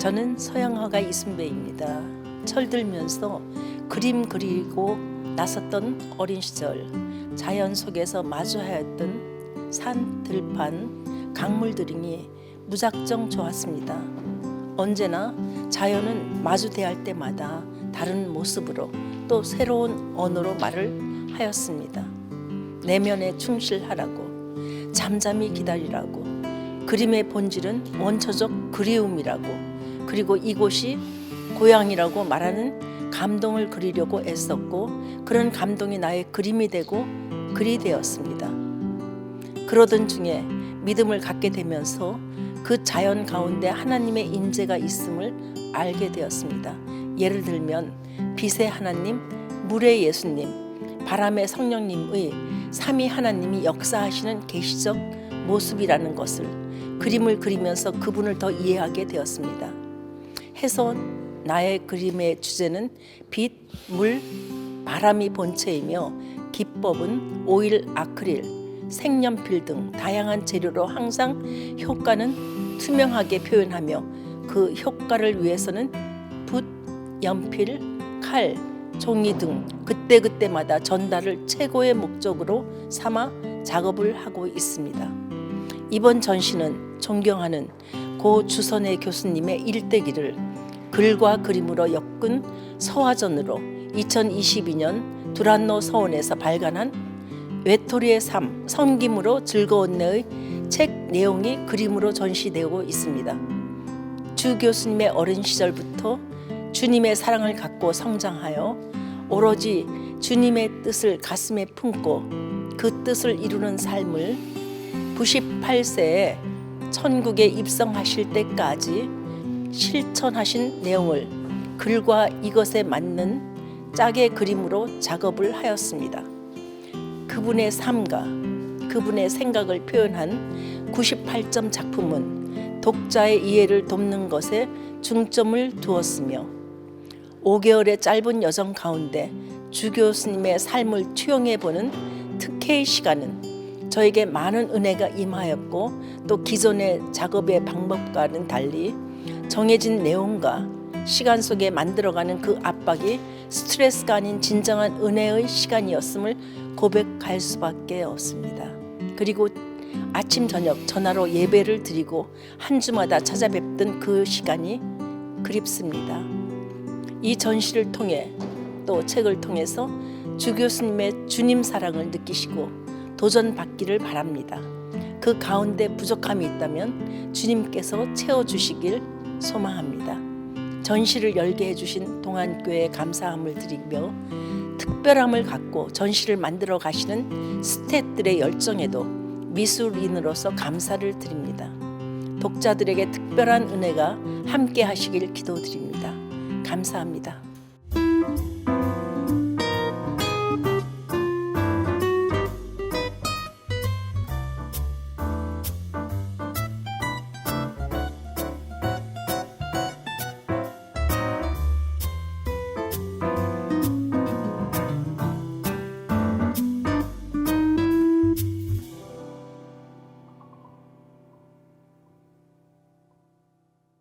저는 서양화가 이순배입니다. 철들면서 그림 그리고 나섰던 어린 시절 자연 속에서 마주하였던 산, 들판, 강물 들이니 무작정 좋았습니다. 언제나 자연은 마주 대할 때마다 다른 모습으로 또 새로운 언어로 말을 하였습니다. 내면에 충실하라고 잠잠히 기다리라고 그림의 본질은 원초적 그리움이라고 그리고 이곳이 고향이라고 말하는 감동을 그리려고 애썼고 그런 감동이 나의 그림이 되고 글이 되었습니다. 그러던 중에 믿음을 갖게 되면서 그 자연 가운데 하나님의 임재가 있음을 알게 되었습니다. 예를 들면 빛의 하나님, 물의 예수님, 바람의 성령님의 삼위 하나님이 역사하시는 계시적 모습이라는 것을 그림을 그리면서 그분을 더 이해하게 되었습니다. 해서 나의 그림의 주제는 빛, 물, 바람이 본체이며 기법은 오일, 아크릴, 색연필 등 다양한 재료로 항상 효과는 투명하게 표현하며 그 효과를 위해서는 붓, 연필, 칼, 종이 등 그때그때마다 전달을 최고의 목적으로 삼아 작업을 하고 있습니다. 이번 전시는 존경하는 고 주선의 교수님의 일대기를 글과 그림으로 엮은 서화전으로 2022년 두란노 서원에서 발간한 외톨이의 삶, 섬김으로 즐거운 내의 책 내용이 그림으로 전시되고 있습니다. 주 교수님의 어린 시절부터 주님의 사랑을 갖고 성장하여 오로지 주님의 뜻을 가슴에 품고 그 뜻을 이루는 삶을 98세에 천국에 입성하실 때까지 실천하신 내용을 글과 이것에 맞는 짝의 그림으로 작업을 하였습니다. 그분의 삶과 그분의 생각을 표현한 98점 작품은 독자의 이해를 돕는 것에 중점을 두었으며 5개월의 짧은 여정 가운데 주 교수님의 삶을 투영해 보는 특혜의 시간은 저에게 많은 은혜가 임하였고 또 기존의 작업의 방법과는 달리 정해진 내용과 시간 속에 만들어가는 그 압박이 스트레스가 아닌 진정한 은혜의 시간이었음을 고백할 수밖에 없습니다. 그리고 아침 저녁 전화로 예배를 드리고 한 주마다 찾아뵙던 그 시간이 그립습니다. 이 전시를 통해 또 책을 통해서 주 교수님의 주님 사랑을 느끼시고 도전받기를 바랍니다. 그 가운데 부족함이 있다면 주님께서 채워주시길 소망합니다. 전시를 열게 해주신 동안교회에 감사함을 드리며 특별함을 갖고 전시를 만들어 가시는 스태프들의 열정에도 미술인으로서 감사를 드립니다. 독자들에게 특별한 은혜가 함께 하시길 기도드립니다. 감사합니다.